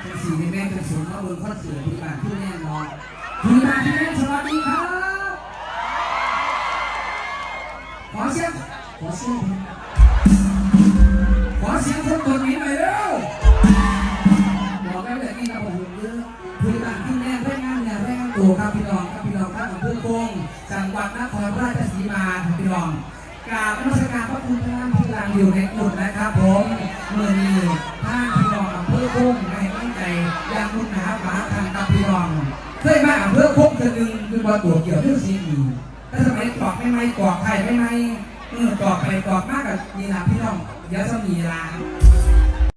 เป็นสี่ในแม่เป็นศูนย์มาบิ่งคอเสิร์ตที่บ้านที่แน่นอนที่บ้าที่แน่สวัสดีครับขอเสียงขอเสียงขอเสียงคนตัวนี้หน่อยเร็วบอกแล้วแบบนี้เราบอกเยอะที่บ้านที่แน่แรงงานเนี่ยแรงงานตัวครับพี่น้องครับพี่น้องครับอำเภอโกงจังหวัดนครราชสีมาครับพี่น้องกราบนมัสการพระคุณท่าที่ลังอยู่ในกลุ่มนะครับผมเมื่อนี้ท่าน พี่น้องอำเภอพุ่งให้ตั้งใจยางมุนหาฝาทางกับพี่น้องเคยมาอำเภอพุ่งเธอดึงคือว่าตัวเกี่ยวเรื่องสีอยู่ถ้าสมัยกอกไม่ไม่กอกไข่ไม่ไม่เออกอกไปกอกมากกับนี่ละพี่น้องเดี๋ยวจะมีลา